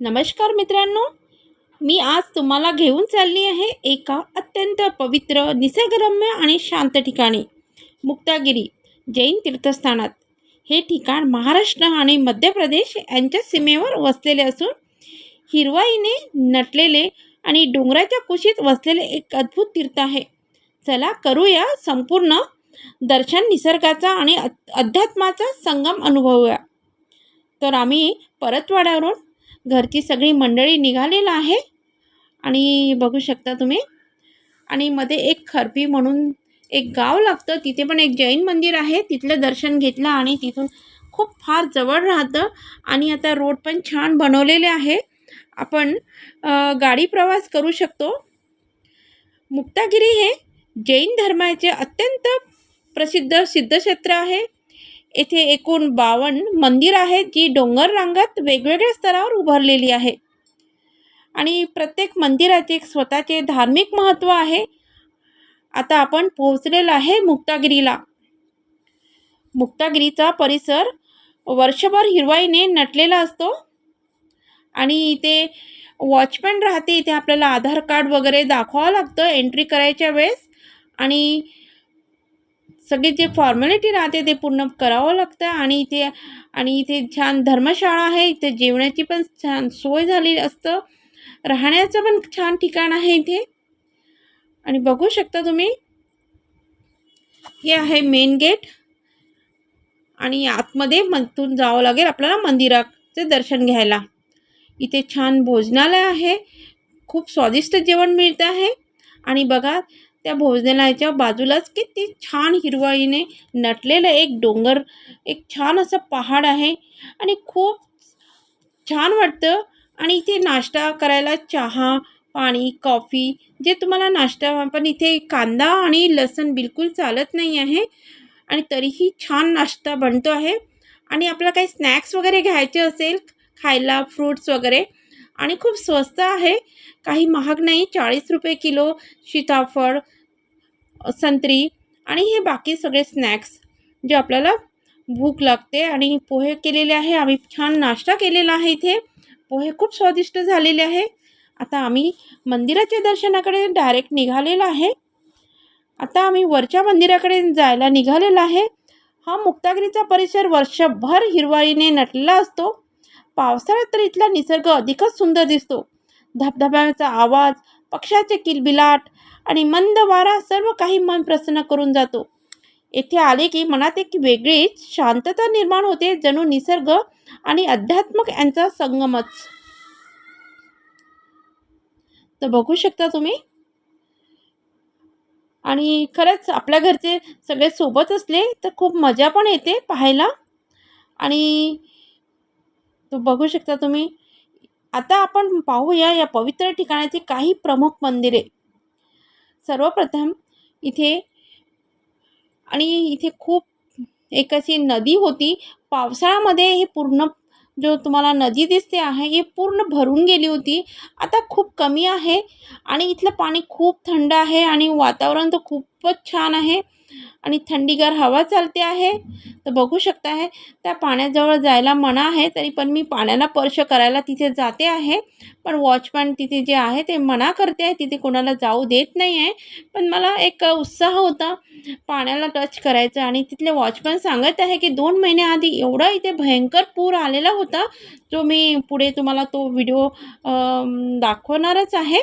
नमस्कार मित्रांनो मी आज तुम्हाला घेऊन चालली आहे एका अत्यंत पवित्र निसर्गरम्य आणि शांत ठिकाणी मुक्तागिरी जैन तीर्थस्थानात. हे ठिकाण महाराष्ट्र आणि मध्य प्रदेश यांच्या सीमेवर वसलेले असून हिरवाईने नटलेले आणि डोंगराच्या कुशीत वसलेले एक अद्भुत तीर्थ आहे. चला करूया संपूर्ण दर्शन निसर्गाचा आणि अ- अध्यात्माचा संगम अनुभवूया. तर आम्ही परतवाड्यावरून घरची सगळी मंडळी निघालेलं आहे. आणि बघू शकता तुम्ही. आणि मध्ये एक खरपी म्हणून एक गाव लागतं. तिथे पण एक जैन मंदिर आहे. तिथलं दर्शन घेतलं आणि तिथून खूप फार जवळ राहतं. आणि आता रोड पण छान बनवलेले आहे. आपण गाडी प्रवास करू शकतो. मुक्तागिरी हे जैन धर्माचे अत्यंत प्रसिद्ध सिद्धक्षेत्र आहे. येथे एकूण बावन्न मंदिर आहेत जी डोंगर रांगात वेगवेगळ्या स्तरावर उभारलेली आहे आणि प्रत्येक मंदिराचे एक स्वतःचे धार्मिक महत्त्व आहे. आता आपण पोहोचलेलो आहे मुक्तागिरीला. मुक्तागिरीचा परिसर वर्षभर हिरवाईने नटलेला असतो. आणि इथे वॉचमॅन राहते इथे आपल्याला आधार कार्ड वगैरे दाखवावं लागतं एंट्री करायच्या वेळेस. आणि सगळे जे फॉर्मॅलिटी राहते ते पूर्ण करावं लागतं आणि इथे आणि इथे छान धर्मशाळा आहे इथे जेवणाची पण छान सोय झाली असतं. राहण्याचं पण छान ठिकाण आहे इथे. आणि बघू शकता तुम्ही हे आहे मेन गेट आणि आतमध्ये मधून जावं लागेल आपल्याला मंदिराचे दर्शन घ्यायला. इथे छान भोजनालय आहे. खूप स्वादिष्ट जेवण मिळतं आहे. आणि बघा त्या भोजनालयाच्या बाजूलाच किती छान हिरवाईने नटलेलं एक डोंगर एक छान असं पहाड आहे आणि खूप छान वाटतं. आणि इथे नाश्ता करायला चहा पाणी कॉफी जे तुम्हाला नाश्ता पण इथे कांदा आणि लसूण बिलकुल चालत नाही आहे आणि तरीही छान नाश्ता बनतो आहे. आणि आपल्याला काही स्नॅक्स वगैरे घ्यायचे असेल खायला फ्रूट्स वगैरे आणि खूप स्वस्त आहे. काही महाग नाही. चाळीस रुपये किलो सीताफळ संत्री आणि हे बाकी सगळे स्नॅक्स जे आपल्याला भूक लागते आणि पोहे केलेले आहे. आम्ही छान नाश्ता केलेला आहे इथे. पोहे खूप स्वादिष्ट झालेले आहे. आता आम्ही मंदिराच्या दर्शनाकडे डायरेक्ट निघालेलो आहे. आता आम्ही वरच्या मंदिराकडे जायला निघालेला आहे. हा मुक्तागिरीचा परिसर वर्षभर हिरवाळीने नटलेला असतो. पावसाळ्यात तर इथला निसर्ग अधिकच सुंदर दिसतो. धबधब्याचा आवाज पक्ष्याचे किलबिलाट आणि मंद वारा सर्व काही मन प्रसन्न करून जातो. येथे आले की मनात एक वेगळीच शांतता निर्माण होते जणू निसर्ग आणि अध्यात्मक यांचा संगमच. तर बघू शकता तुम्ही. आणि खरंच आपल्या घरचे सगळे सोबत असले तर खूप मजा पण येते पाहायला. आणि तो बघू शकता तुम्ही. आता आपण पाहूया या पवित्र ठिकाणाची काही प्रमुख मंदिरे. सर्वप्रथम इथे आणि इथे खूप एक अशी नदी होती. पावसाळ्यामध्ये हे पूर्ण जो तुम्हाला नदी दिसते आहे ही पूर्ण भरून गेली होती. आता खूप कमी आहे आणि इथलं पाणी खूप थंड आहे आणि वातावरण तर खूप खूपच छान आहे आणि थंडीगार हवा चालते आहे. तर बघू शकता आहे त्या पाण्याजवळ जायला मना आहे तरी पण मी पाण्याला स्पर्श करायला तिथे जाते आहे. पण वॉचमॅन तिथे जे आहे ते मना करते आहे तिथे कोणाला जाऊ देत नाही आहे. पण मला एक उत्साह होता पाण्याला टच करायचं आणि तिथले वॉचमॅन सांगत आहे की दोन महिन्याआधी एवढा इथे भयंकर पूर आलेला होता जो मी पुढे तुम्हाला तो व्हिडिओ दाखवणारच आहे.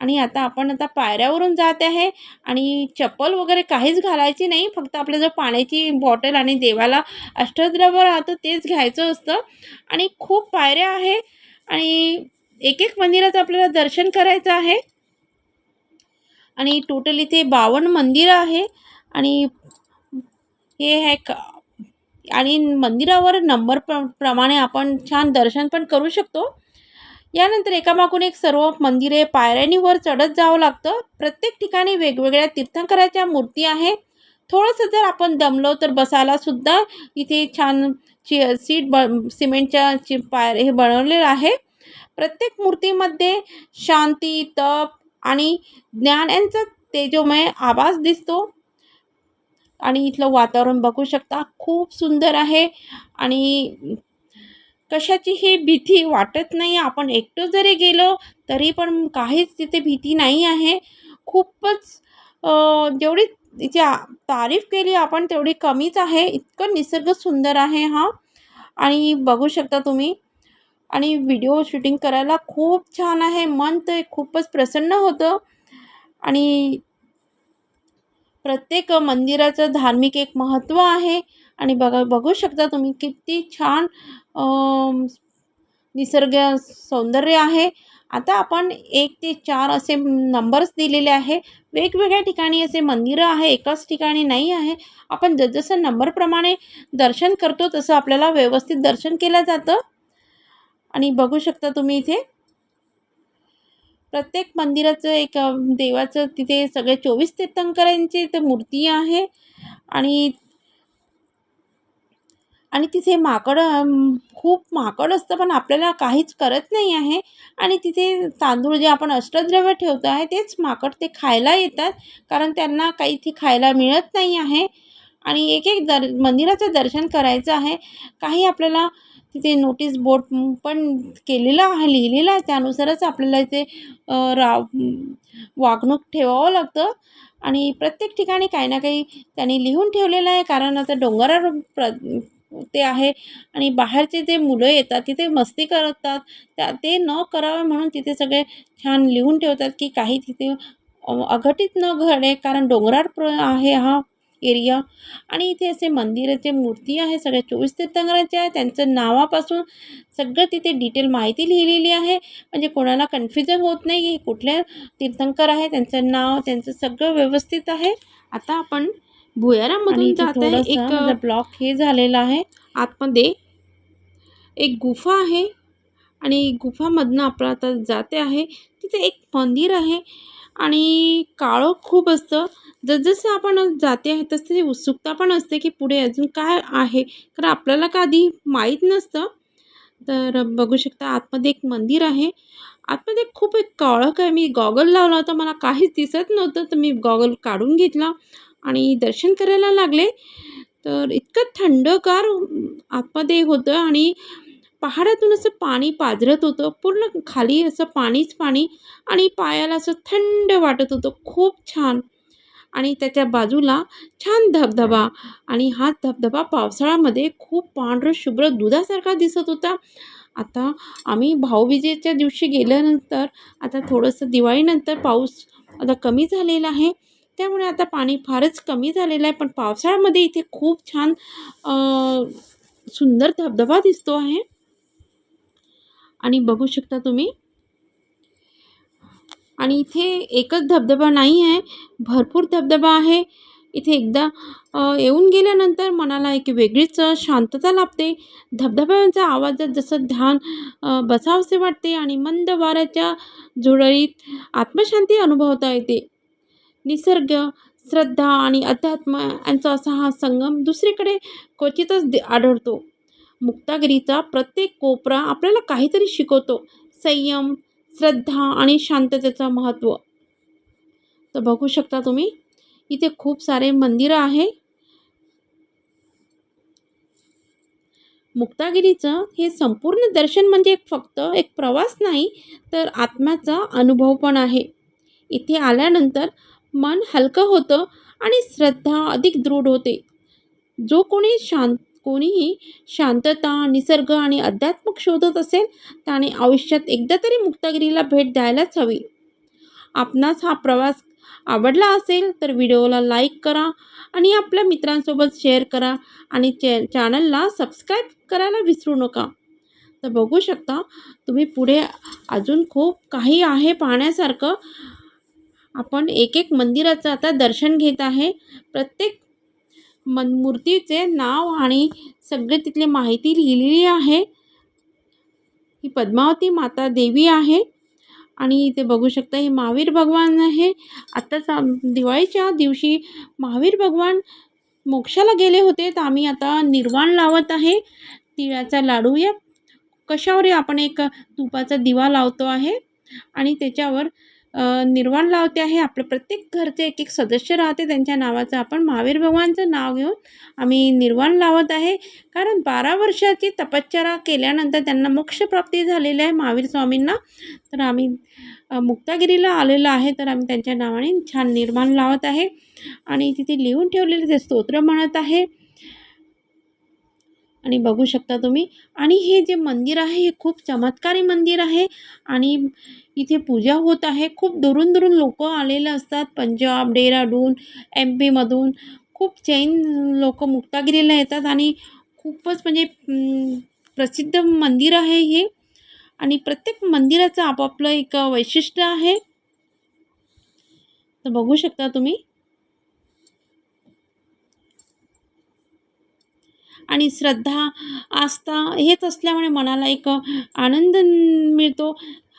आणि आता आपण आता पायऱ्यावरून जात आहे आणि चप्पल वगैरे काहीच घालायची नाही फक्त आपल्याजवळ पाण्याची बॉटल आणि देवाला अष्टद्रव्य राहतं तेच घ्यायचं असतं. आणि खूप पायऱ्या आहे आणि एक एक मंदिराचं आपल्याला दर्शन करायचं आहे. आणि टोटल इथे बावन्न मंदिरं आहे आणि हे आहे का आणि मंदिरावर नंबर प्र प्रमाणे आपण छान दर्शन पण करू शकतो. यानंतर एकामागून एक सर्व मंदिरे पायऱ्यांनी वर चढत जावं लागतं. प्रत्येक ठिकाणी वेगवेगळ्या तीर्थंकराच्या मूर्ती आहे. थोडंसं जर आपण दमलो तर बसायला सुद्धा इथे छान ची सीट ब सिमेंटच्या ची पाय हे बनवलेलं आहे. प्रत्येक मूर्तीमध्ये शांती तप आणि ज्ञान यांचा तेजोमय आवाज दिसतो. आणि इथलं वातावरण बघू शकता खूप सुंदर आहे. आणि कशाचीही भीती वाटत नाही. आपण एकटं जरी गेलो तरी पण काहीच तिथे भीती नाही आहे. खूपच जेवढी तिची तारीफ केली आपण तेवढी कमीच आहे. इतकं निसर्ग सुंदर आहे हा. आणि बघू शकता तुम्ही. आणि व्हिडिओ शूटिंग करायला खूप छान आहे. मन तर खूपच प्रसन्न होतं. आणि प्रत्येक मंदिराचं धार्मिक एक महत्त्व आहे. आणि बघा बघू शकता तुम्ही किती छान निसर्ग सौंदर्य आहे. आता आपण एक ते चार असे नंबर्स दिलेले आहे. वेगवेगळ्या ठिकाणी असे मंदिरं आहे एकाच ठिकाणी नाही आहे. आपण जसजसं नंबरप्रमाणे दर्शन करतो तसं आपल्याला व्यवस्थित दर्शन केलं जातं. आणि बघू शकता तुम्ही इथे प्रत्येक मंदिराचं एक देवाचं तिथे सगळे चोवीस तीर्थंकरांची इथे मूर्ती आहे. आणि आणि तिथे माकड खूप माकड असतं पण आपल्याला काहीच करत नाही आहे. आणि तिथे तांदूळ जे आपण अष्टद्रव्य ठेवतो आहे तेच माकड ते खायला येतात कारण त्यांना काही इथे खायला मिळत नाही आहे. आणि एक एक दर मंदिराचं दर्शन करायचं आहे. काही आपल्याला तिथे नोटीस बोर्ड पण केलेलं आहे लिहिलेलं आहे. त्यानुसारच आपल्याला इथे रा वागणूक ठेवावं लागतं. आणि प्रत्येक ठिकाणी काही ना काही त्यांनी लिहून ठेवलेलं आहे कारण आता डोंगरावर प्र ते आहे. आणि बाहेरचे जे मुलं येतात तिथे मस्ती करतात. त्या ते न करावे म्हणून तिथे सगळे छान लिहून ठेवतात की काही तिथे अघटित न घडे कारण डोंगराळ प्र आहे हा एरिया. आणि इथे असे मंदिराचे मूर्ती आहे सगळ्या चोवीस तीर्थंकरांचे आहे. त्यांचं नावापासून सगळं तिथे डिटेल माहिती लिहिलेली आहे. म्हणजे कोणाला कन्फ्युजन होत नाही की कुठल्या तीर्थंकर आहे त्यांचं नाव त्यांचं सगळं व्यवस्थित आहे. आता आपण भुयारामधून जात आहे एक ब्लॉक हे झालेला आहे. आतमध्ये एक गुफा आहे आणि गुफामधनं आपण आता जाते आहे. तिथे एक मंदिर आहे आणि काळं खूप असतं. जसजसं आपण जाते आहे तसं ती उत्सुकता पण असते की पुढे अजून काय आहे. कारण आपल्याला का आधी माहीत नसतं. तर बघू शकता आतमध्ये एक मंदिर आहे. आतमध्ये खूप एक काळं काय मी गॉगल लावला होता मला काहीच दिसत नव्हतं तर मी गॉगल काढून घेतला. आणि दर्शन करायला लागले. तर इतकं थंडगार आतमध्ये होतं आणि पहाडातून असं पाणी पाझरत होतं. पूर्ण खाली असं पाणीच पाणी आणि पायाला असं थंड वाटत होतं. खूप छान. आणि त्याच्या बाजूला छान धबधबा आणि हा धबधबा पावसाळ्यामध्ये खूप पांढरं शुभ्र दुधासारखा दिसत होता. आता आम्ही भाऊबीजेच्या दिवशी गेल्यानंतर आता थोडंसं दिवाळीनंतर पाऊस आता कमी झालेला आहे. त्यामुळे आता पाणी फारच कमी झालेलं आहे. पण पावसाळ्यामध्ये इथे खूप छान सुंदर धबधबा दिसतो आहे. आणि बघू शकता तुम्ही. आणि इथे एकच धबधबा नाही आहे. भरपूर धबधबा आहे. इथे एकदा येऊन गेल्यानंतर मनाला एक वेगळीच शांतता लाभते. धबधब्यांच्या आवाजात जसं ध्यान बसावसे वाटते आणि मंद वाऱ्याच्या झुळळीत आत्मशांती अनुभवता येते. निसर्ग श्रद्धा आणि अध्यात्म यांचा असा हा संगम दुसरीकडे क्वचितच आढळतो. मुक्तागिरीचा प्रत्येक कोपरा आपल्याला काहीतरी शिकवतो. संयम श्रद्धा आणि शांततेचं महत्त्व. तर बघू शकता तुम्ही इथे खूप सारे मंदिरं आहे. मुक्तागिरीचं हे संपूर्ण दर्शन म्हणजे फक्त एक प्रवास नाही तर आत्म्याचा अनुभव पण आहे. इथे आल्यानंतर मन हलकं होतं आणि श्रद्धा अधिक दृढ होते. जो कोणी शांत कोणीही शांतता निसर्ग आणि अध्यात्मक शोधत असेल त्याने आयुष्यात एकदा तरी मुक्तागिरीला भेट द्यायलाच हवी. आपणास हा प्रवास आवडला असेल तर व्हिडिओला लाईक करा आणि आपल्या मित्रांसोबत शेअर करा आणि चॅ चॅनलला सबस्क्राईब करायला विसरू नका. तर बघू शकता तुम्ही पुढे अजून खूप काही आहे पाहण्यासारखं. आपण एक एक मंदिराचं आता दर्शन घेत आहे. प्रत्येक मन मूर्तीचे नाव आणि सगळे तिथली माहिती लिहिलेली आहे. ही पद्मावती माता देवी आहे. आणि इथे बघू शकता हे महावीर भगवान आहे. आत्ताच दिवाळीच्या दिवशी महावीर भगवान मोक्षाला गेले होते. तर आम्ही आता निर्वाण लावत आहे. तिळाचा लाडू या कशावर आपण एक तुपाचा दिवा लावतो आहे. आणि त्याच्यावर निर्वाण लावते आहे. आपलं प्रत्येक घरचे एक एक सदस्य राहते. त्यांच्या नावाचं आपण महावीर भगवानचं नाव घेऊन आम्ही निर्वाण लावत आहे. कारण बारा वर्षाची तपश्चर्या केल्यानंतर त्यांना मोक्षप्राप्ती झालेली आहे महावीर स्वामींना. तर आम्ही मुक्तागिरीला आलेलो आहे. तर आम्ही त्यांच्या नावाने छान निर्माण लावत आहे. आणि तिथे लिहून ठेवलेले ते स्तोत्र म्हणत आहे. आणि बघू शकता तुम्ही. आणि हे जे मंदिर आहे हे खूप चमत्कारी मंदिर आहे. आणि इथे पूजा होत आहे. खूप दुरून दुरून लोक आलेले असतात. पंजाब डेहराडून एम पीमधून खूप जैन लोक मुक्तागिरीला येतात आणि खूपच म्हणजे प्रसिद्ध मंदिर आहे हे. आणि प्रत्येक मंदिराचं आपापलं एक वैशिष्ट्य आहे. तर बघू शकता तुम्ही. आणि श्रद्धा आस्था हेच असल्यामुळे मनाला एक आनंद मिळतो.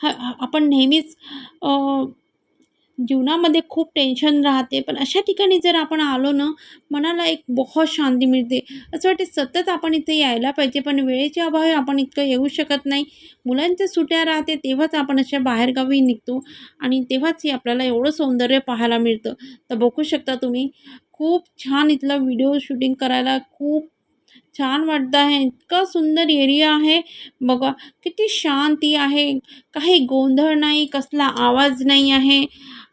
ह आपण नेहमीच जीवनामध्ये खूप टेन्शन राहते. पण अशा ठिकाणी जर आपण आलो ना मनाला एक बहुत शांती मिळते. असं वाटते सतत आपण इथे यायला पाहिजे पण वेळेच्या अभावी आपण इतकं येऊ शकत नाही. मुलांच्या सुट्या राहते तेव्हाच आपण अशा बाहेरगावी निघतो आणि तेव्हाच हे आपल्याला एवढं सौंदर्य पाहायला मिळतं. तर बघू शकता तुम्ही खूप छान इथलं व्हिडिओ शूटिंग करायला खूप छान वाटतं आहे. इतका सुंदर एरिया आहे. बघा किती शांती आहे. काही गोंधळ नाही कसला आवाज नाही आहे.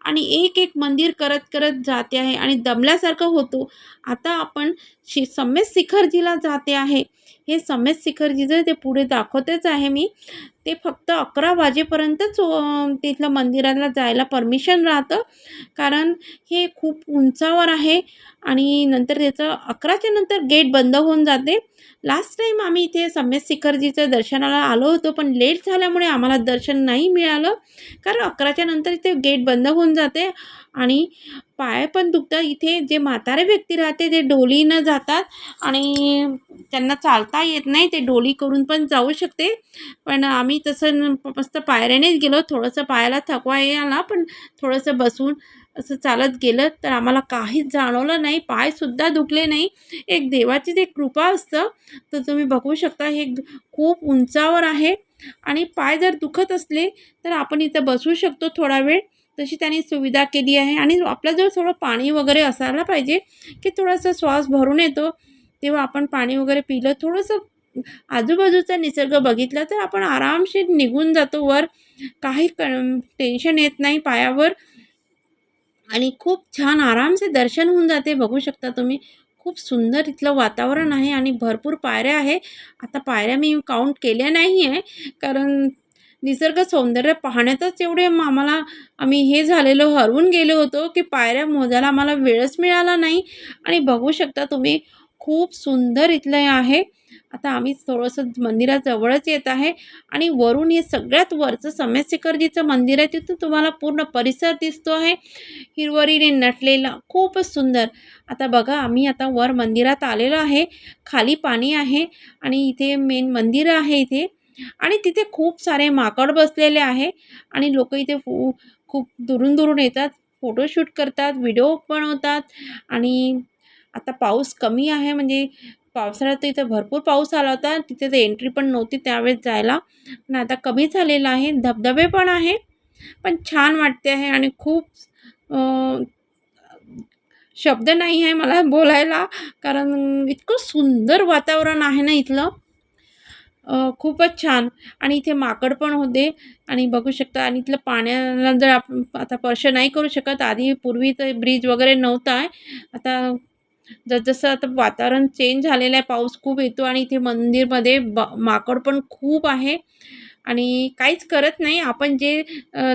आणि एक एक मंदिर करत करत जाते आहे आणि दमल्यासारखं होतो. आता आपण शि समेत शिखरजीला जाते आहे. हे समेत शिखरजीचं ते पुढे दाखवतेच आहे मी ते फक्त अकरा वाजेपर्यंतच तिथलं मंदिराला जायला परमिशन राहतं. कारण हे खूप उंचावर आहे आणि नंतर त्याचं अकराच्या नंतर गेट बंद होऊन जाते. लास्ट टाईम आम्ही इथे सम्यक शिखरजीचं दर्शनाला आलो होतो पण लेट झाल्यामुळे आम्हाला दर्शन नाही मिळालं. कारण अकराच्या नंतर इथे गेट बंद होऊन जाते आणि पाय पण दुखतात. इथे जे म्हातारे व्यक्ती राहते ते डोलीनं जातात आणि त्यांना चालता येत नाही. ते डोली करून पण जाऊ शकते. पण आम्ही तसं मस्त पायऱ्यानेच गेलो. थोडंसं पायाला थकवा आला पण थोडंसं बसून असं चालत गेलं. तर आम्हाला काहीच जाणवलं नाही. पायसुद्धा दुखले नाही. एक देवाची जे कृपा असतं. तर तुम्ही बघू शकता हे खूप उंचावर आहे. आणि पाय जर दुखत असले तर आपण इथं बसू शकतो थोडा वेळ. तशी त्यांनी सुविधा केली आहे. आणि आपल्याजवळ थोडं पाणी वगैरे असायला पाहिजे की थोडासा श्वास भरून येतो तेव्हा आपण पाणी वगैरे पिलं. थोडंसं आजूबाजूचा निसर्ग बघितला तर आपण आरामशीर निघून जातो वर. काही क टेन्शन येत नाही पायावर. आणि खूप छान आरामसे दर्शन होऊन जाते बघू शकता तुम्ही. खूप सुंदर इथलं वातावरण आहे आणि भरपूर पायऱ्या आहे. आता पायऱ्या मी काउंट केल्या नाही आहे कारण निसर्ग सौंदर्य पाहण्यातच एवढे म- आम्हाला आम्ही हे झालेलो हरवून गेलो होतो की पायऱ्या मोजायला आम्हाला वेळच मिळाला नाही. आणि बघू शकता तुम्ही खूप सुंदर इथलं आहे. आता आम्ही थोडंसं मंदिराजवळच येत आहे आणि वरून हे सगळ्यात वरचं समेशिखरजीचं मंदिर आहे तिथून तुम्हाला पूर्ण परिसर दिसतो आहे. हिरवळीने नटलेला खूपच सुंदर. आता बघा आम्ही आता वर मंदिरात आलेलो आहे. खाली पाणी आहे आणि इथे मेन मंदिर आहे इथे. आणि तिथे खूप सारे माकड बसलेले आहे आणि लोक इथे फु खूप दुरून दुरून येतात फोटोशूट करतात व्हिडिओ बनवतात. आणि आता पाऊस कमी आहे म्हणजे पावसाळ्यात तर इथं भरपूर पाऊस आला होता. तिथे तर एंट्री पण नव्हती त्यावेळेस जायला. पण आता कमी झालेलं आहे. धबधबे पण आहे. पण छान वाटते आहे आणि खूप शब्द नाही आहे मला बोलायला. कारण इतकं सुंदर वातावरण आहे ना इथलं. खूपच छान. आणि इथे माकड पण होते. आणि बघू शकता आणि इथलं पाण्याला जर आपण आता स्पर्श नाही करू शकत आधी पूर्वी तर ब्रिज वगैरे नव्हता. आहे आता जसजसं आता वातावरण चेंज झालेलं आहे पाऊस खूप येतो आणि इथे मंदिरमध्ये ब माकड पण खूप आहे. आणि काहीच करत नाही आपण जे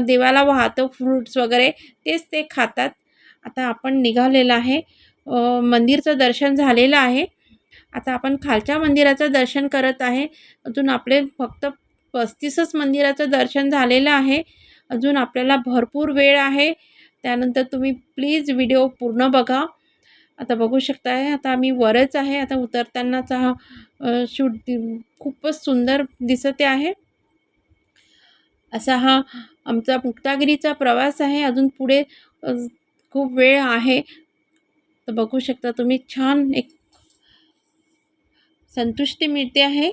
देवाला वाहतो फ्रूट्स वगैरे तेच ते खातात. आता आपण निघालेलं आहे. मंदिरचं दर्शन झालेलं आहे. आता आपण खालच्या मंदिराचं दर्शन करत आहे. अजून आपले फक्त पस्तीसच मंदिराचं दर्शन झालेलं आहे. अजून आपल्याला भरपूर वेळ आहे. त्यानंतर तुम्ही प्लीज व्हिडिओ पूर्ण बघा. आता बघू शकताय आता आम्ही वरच आहे आता उतरतानाचा हा शूट खूपच सुंदर दिसते आहे. असा हा आमचा मुक्तागिरीचा प्रवास आहे अजून पुढे खूप वेळ आहे. तर बघू शकता तुम्ही छान एक संतुष्टी मिळते आहे.